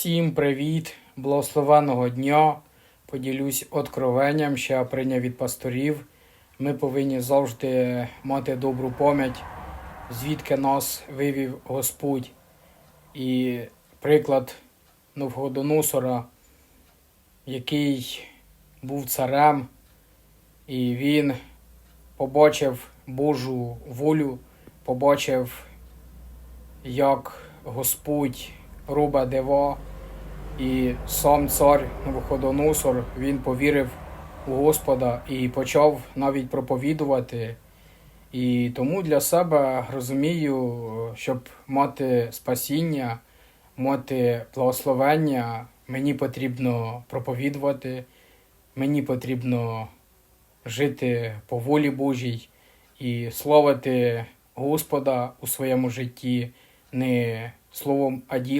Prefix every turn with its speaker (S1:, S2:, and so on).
S1: Всім привіт, благословеного дня. Поділюсь откровенням, що я прийняв від пасторів. Ми повинні завжди мати добру пам'ять, звідки нас вивів Господь. І приклад Новгодоносора, який був царем, і він побачив Божу волю, побачив, як Господь робить дива, і сам цар Новоходоносор він повірив у Господа і почав навіть проповідувати. І тому для себе розумію, щоб мати спасіння, мати благословення, мені потрібно проповідувати, мені потрібно жити по волі Божій і славити Господа у своєму житті не словом, а ділом.